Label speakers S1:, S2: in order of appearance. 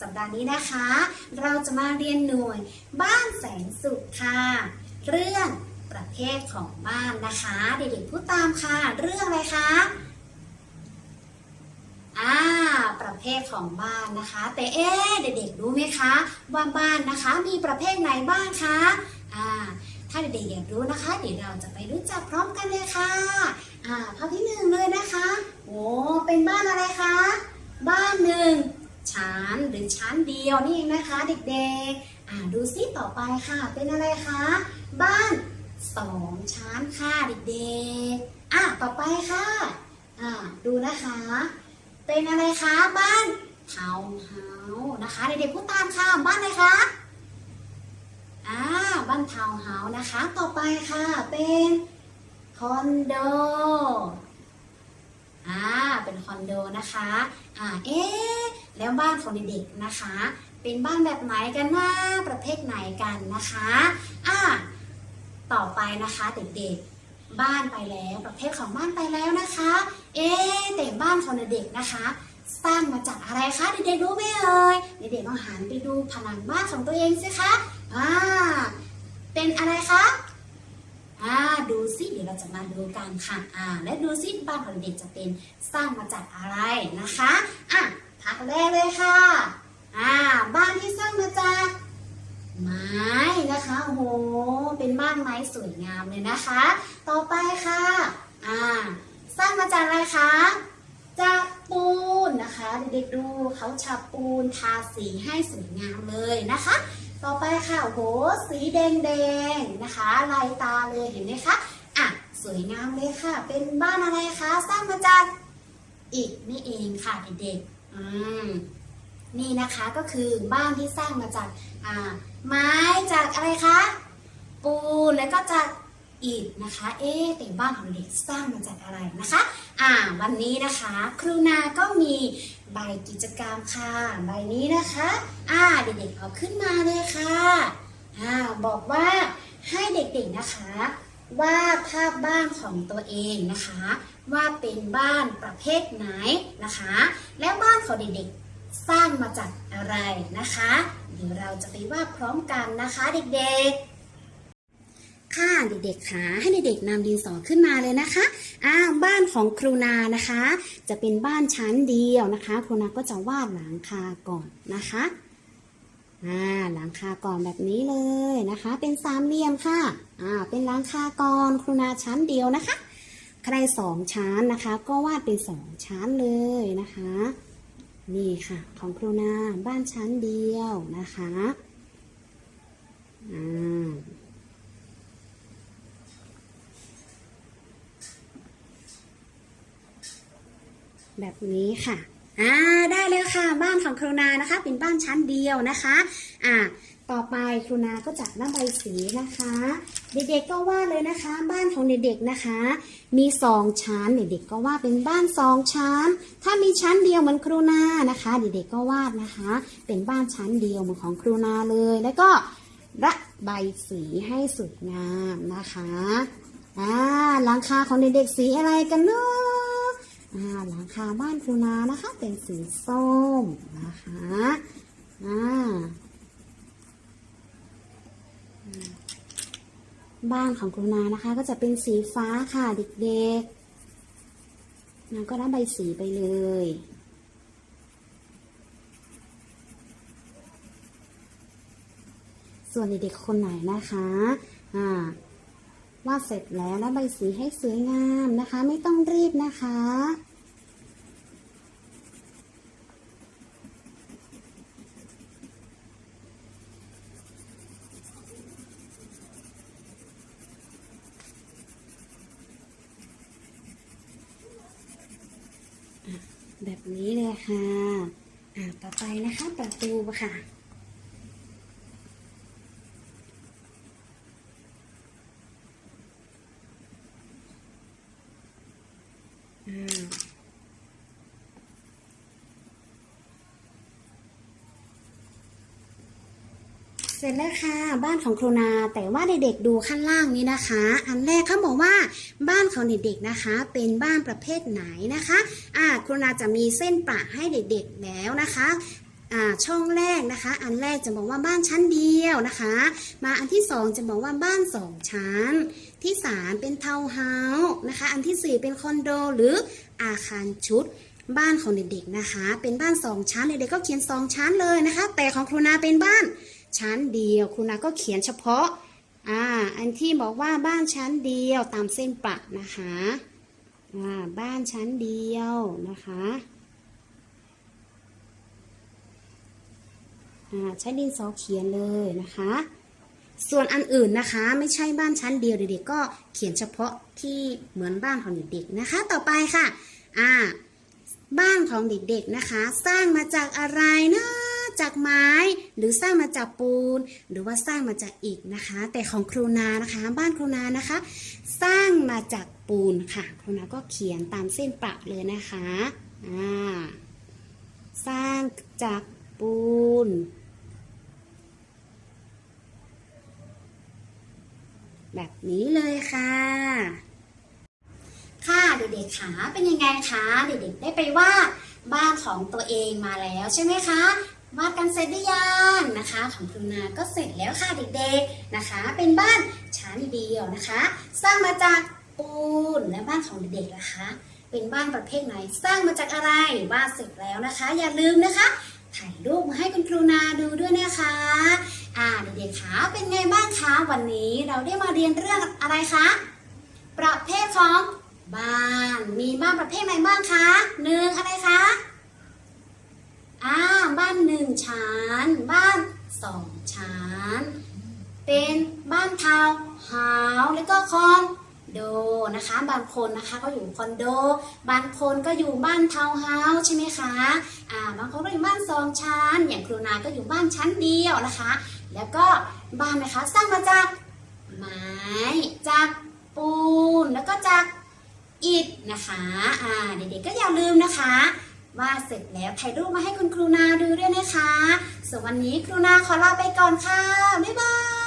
S1: สัปดาห์นี้นะคะ เราจะมาเรียนหน่วย บ้านแสนสุขค่ะ เรื่องประเภทของบ้านนะคะ เด็กๆพูดตามค่ะ เรื่องอะไรคะอ่าประเภทของบ้านนะคะ แต่เอ๊เด็กๆรู้ไหมคะว่าบ้านนะคะมีประเภทไหนบ้างคะอ่าถ้าเด็กๆอยากรู้นะคะ เดี๋ยวเราจะไปรู้จักพร้อมกันเลยค่ะอ่าภาพที่หนึ่งเลยนะคะโอ้เป็นบ้านอะไรคะ บ้านหนึ่ง ชั้นหรือชั้นเดียวนี่เองนะคะเด็กๆ อ่าดูซิต่อไปค่ะ เป็นอะไรคะ บ้านสองชั้นค่ะเด็กๆ อะต่อไปค่ะ อ่าดูนะคะ เป็นอะไรคะบ้านเทาวน์เฮาส์นะคะเด็กๆพูดตามค่ะบ้านอะไรคะอ่าบ้านทาวน์เฮาส์นะคะ ต่อไปค่ะเป็นคอนโดอ่าเป็นคอนโดนะคะอ่าเอ๊ะ แล้วบ้านของเด็กๆนะคะ เป็นบ้านแบบไหนกันนะประเภทไหนกันนะคะอ่าต่อไปนะคะเด็กๆบ้านไปแล้วประเภทของบ้านไปแล้วนะคะ เอ๊แต่บ้านของเด็กๆนะคะสร้างมาจากอะไรคะเด็กๆรู้ไหมเอ่ยเด็กๆลองหันไปดูผนังบ้านของตัวเองสิคะอ่าเป็นอะไรคะอ่าดูซิเดี๋ยวเราจะมาดูกันค่ะอ่าและดูซิบ้านของเด็กจะเป็นสร้างมาจากอะไรนะคะอะ ทักแรกเลยค่ะ อ่า บ้านที่สร้างมาจากไม้นะคะ โห เป็นบ้านไม้สวยงามเลยนะคะ ต่อไปค่ะ อ่า สร้างมาจากอะไรคะ จากปูนนะคะ เด็กๆดูเขาฉาบปูนทาสีให้สวยงามเลยนะคะ ต่อไปค่ะโอ้โหสีแดงๆนะคะ ลายตาเลยเห็นไหมคะ อะ สวยงามเลยค่ะ เป็นบ้านอะไรคะ สร้างมาจากอิฐนี่เองค่ะเด็กๆ อืมนี่นะคะก็คือบ้านที่สร้างมาจากอ่าไม้จากอะไรคะ ปูนแล้วก็จากอิฐนะคะ เอ๊แต่บ้านของเด็กสร้างมาจากอะไรนะคะ อ่าวันนี้นะคะ ครูนาก็มีใบกิจกรรมค่ะใบนี้นะคะ อ่าเด็กๆเอาขึ้นมาเลยค่ะอ่าบอกว่าให้เด็กๆนะคะวาดภาพบ้านของตัวเองนะคะ ว่าเป็นบ้านประเภทไหนนะคะ และบ้านของเด็กๆสร้างมาจากอะไรนะคะ เดี๋ยวเราจะไปวาดพร้อมกันนะคะเด็กๆค่ะเด็กๆค่ะให้เด็กๆนำดินสอขึ้นมาเลยนะคะอ่าบ้านของครูนานะคะ จะเป็นบ้านชั้นเดียวนะคะ ครูนาก็จะวาดหลังคาก่อนนะคะอ่าหลังคาก่อนแบบนี้เลยนะคะ เป็นสามเหลี่ยมค่ะอ่าเป็นหลังคาก่อนครูนาชั้นเดียวนะคะ ใครสองชั้นนะคะ ก็วาดเป็นสองชั้นเลยนะคะ นี่ค่ะ ของครูนาบ้านชั้นเดียวนะคะอ่าแบบนี้ค่ะ อ่า ได้เลยค่ะ บ้านของครูนานะคะ เป็นบ้านชั้นเดียวนะคะ อ่า ต่อไปครูนาก็จัดหน้าใบสีนะคะ เด็กๆก็วาดเลยนะคะ บ้านของเด็กๆนะคะ มีสองชั้น เด็กๆก็วาดเป็นบ้านสองชั้น ถ้ามีชั้นเดียวเหมือนครูนานะคะ เด็กๆก็วาดนะคะ เป็นบ้านชั้นเดียวเหมือนของครูนาเลย แล้วก็ระใบสีให้สวยงามนะคะอ่าหลังคาของเด็กๆสีอะไรกันเนาะอ่าหลังคาบ้านครูนานะคะ เป็นสีส้มนะคะอ่า บ้านของครูนานะคะ ก็จะเป็นสีฟ้าค่ะเด็กๆนาก็รับใบสีไปเลยส่วนเด็กๆคนไหนนะคะอ่าวาดเสร็จแล้วแล้วใบสีให้สวยงามนะคะ ไม่ต้องรีบนะคะ แบบนี้เลยค่ะ อ่า ต่อไปนะคะประตูค่ะ อ่า เสร็จแล้วค่ะ บ้านของครูนาแต่ว่าเด็กๆดูข้างล่างนี้นะคะ อันแรกเขาบอกว่าบ้านของเด็กๆนะคะ เป็นบ้านประเภทไหนนะคะอ่าครูนาจะมีเส้นประให้เด็กๆแล้วนะคะอ่าช่องแรกนะคะ อันแรกจะบอกว่าบ้านชั้นเดียวนะคะ มาอันที่สองจะบอกว่าบ้านสองชั้น ที่สามเป็นเทาวน์เฮาส์นะคะ อันที่สี่เป็นคอนโดหรืออาคารชุดบ้านของเด็กๆนะคะ เป็นบ้านสองชั้นเด็กๆก็เขียนสองชั้นเลยนะคะ แต่ของครูนาเป็นบ้าน ชั้นเดียวครูนาก็เขียนเฉพาะอ่าอันที่บอกว่าบ้านชั้นเดียวตามเส้นประนะคะอ่าบ้านชั้นเดียวนะคะอ่าใช้ดินสอเขียนเลยนะคะ ส่วนอันอื่นนะคะ ไม่ใช่บ้านชั้นเดียวเด็กๆก็เขียนเฉพาะที่เหมือนบ้านของเด็กๆนะคะ ต่อไปค่ะอ่าบ้านของเด็กๆนะคะ สร้างมาจากอะไรนะ จากไม้ หรือสร้างมาจากปูน หรือว่าสร้างมาจากอิฐนะคะ แต่ของครูนานะคะ บ้านครูนานะคะ สร้างมาจากปูนค่ะ ครูนาก็เขียนตามเส้นประเลยนะคะอ่าสร้างจากปูน แบบนี้เลยค่ะค่ะเด็กๆคะเป็นยังไงคะเด็กๆได้ไปวาดบ้านของตัวเองมาแล้วใช่ไหมคะ วาดกันเสร็จหรือยังนะคะของครูนาก็เสร็จแล้วค่ะเด็กๆนะคะ เป็นบ้านชั้นเดียวนะคะ สร้างมาจากปูนและบ้านของเด็กๆนะคะ เป็นบ้านประเภทไหนสร้างมาจากอะไรวาดเสร็จแล้วนะคะ อย่าลืมนะคะ ถ่ายรูปมาให้คุณครูนาดูด้วยนะคะอ่าเด็กๆคะเป็นไงบ้างคะวันนี้เราได้มาเรียนเรื่องอะไรคะประเภทของบ้านมีบ้านประเภทไหนบ้างคะหนึ่งอะไรคะอ่า บ้านหนึ่งชั้น บ้านสองชั้น เป็นบ้านทาวน์เฮาส์แล้วก็คอนโดนะคะ บางคนนะคะก็อยู่คอนโด บางคนก็อยู่บ้านทาวน์เฮาส์ใช่ไหมคะอ่าบางคนก็อยู่บ้านสองชั้น อย่างครูนาก็อยู่บ้านชั้นเดียวนะคะ แล้วก็บ้านนะคะสร้างมาจากไม้จากปูนแล้วก็จากอิฐนะคะอ่าเด็กๆก็อย่าลืมนะคะ ว่าเสร็จแล้วถ่ายรูปมาให้คุณครูนาดูด้วยนะคะส่วนวันนี้ครูนาขอลาไปก่อนค่ะ บ๊ายบาย